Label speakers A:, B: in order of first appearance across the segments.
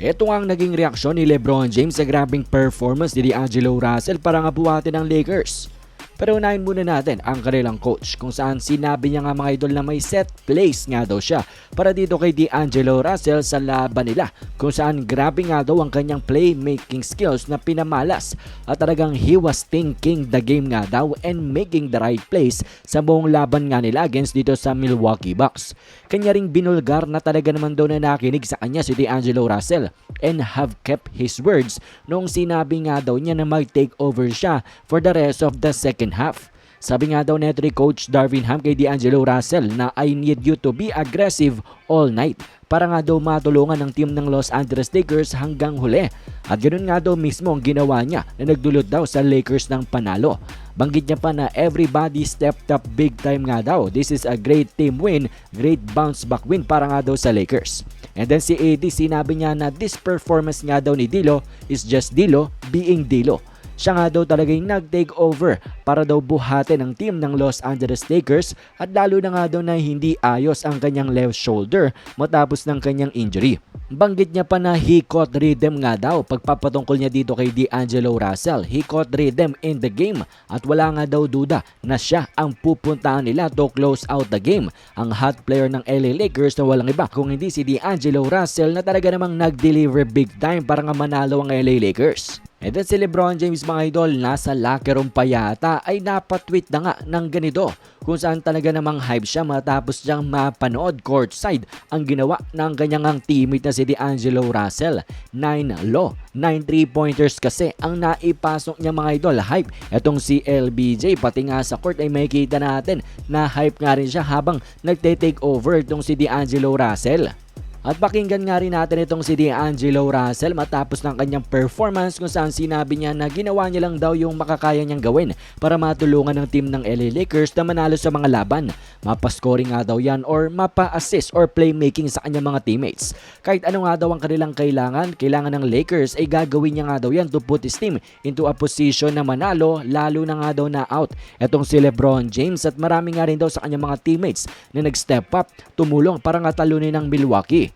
A: Ito nga ang naging reaksyon ni Lebron James sa grabing performance ni D'Angelo Russell para nga buhatin ng Lakers. Pero unahin muna natin ang kanilang coach kung saan sinabi niya nga mga idol na may set plays nga daw siya para dito kay D'Angelo Russell sa laban nila kung saan grabe nga daw ang kanyang playmaking skills na pinamalas at talagang he was thinking the game nga daw and making the right plays sa buong laban nga nila against dito sa Milwaukee Bucks. Kanya ring binulgar na talaga naman daw na nakinig sa kanya si D'Angelo Russell and have kept his words noong sinabi nga daw niya na mag-take over siya for the rest of the second half. Sabi nga daw neto ni Coach Darvin Ham kay D'Angelo Russell na I need you to be aggressive all night para nga daw matulungan ng team ng Los Angeles Lakers hanggang huli. At ganoon nga daw mismo ang ginawa niya na nagdulot daw sa Lakers ng panalo. Banggit niya pa na everybody stepped up big time nga daw. This is a great team win, great bounce back win para nga daw sa Lakers. And then si AD sinabi niya na this performance nga daw ni Dilo is just Dilo being Dilo. Siya nga daw talagang nag-take over para daw buhatin ang team ng Los Angeles Lakers at lalo na nga daw na hindi ayos ang kanyang left shoulder matapos ng kanyang injury. Banggit niya pa na he caught rhythm nga daw pagpapatungkol niya dito kay D'Angelo Russell. He caught rhythm in the game at wala nga daw duda na siya ang pupuntahan nila to close out the game. Ang hot player ng LA Lakers na walang iba kung hindi si D'Angelo Russell na talaga namang nag-deliver big time para nga manalo ang LA Lakers. And then si Lebron James mga idol nasa locker room pa yata ay napatweet na nga ng ganito kung saan talaga namang hype siya matapos siyang mapanood courtside ang ginawa ng kanyang teammate na si D'Angelo Russell. 9 low, 9 3-pointers kasi ang naipasok niya mga idol. Hype etong si LBJ pati nga sa court ay makikita natin na hype nga rin siya habang nagte-take over itong si D'Angelo Russell. At pakinggan nga rin natin itong si D'Angelo Russell matapos ng kanyang performance kung saan sinabi niya na ginawa niya lang daw yung makakaya niyang gawin para matulungan ng team ng LA Lakers na manalo sa mga laban. Mapa-scoring nga daw yan or mapa-assist or playmaking sa kanyang mga teammates. Kahit ano nga daw ang kanilang kailangan, kailangan ng Lakers ay gagawin niya nga daw yan to put his team into a position na manalo lalo na nga daw na out. Etong si Lebron James at marami nga rin daw sa kanyang mga teammates na nag-step up, tumulong para nga talunin ng Milwaukee.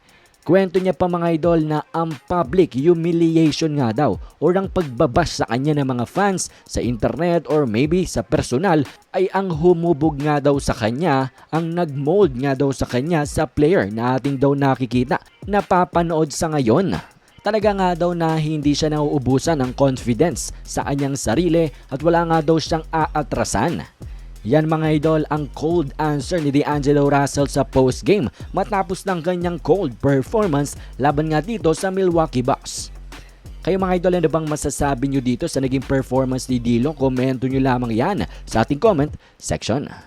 A: Kwento niya pa mga idol na ang public humiliation nga daw o ang pagbabash sa kanya ng mga fans sa internet or maybe sa personal ay ang humubog nga daw sa kanya, ang nagmold nga daw sa kanya sa player na ating daw nakikita, napapanood sa ngayon. Talaga nga daw na hindi siya nauubusan ng confidence sa kanyang sarili at wala nga daw siyang aatrasan. Yan mga idol ang cold answer ni D'Angelo Russell sa post-game matapos ng kanyang cold performance laban nga dito sa Milwaukee Bucks. Kayo mga idol, ano bang masasabi nyo dito sa naging performance ni Dilo? Komento nyo lamang yan sa ating comment section.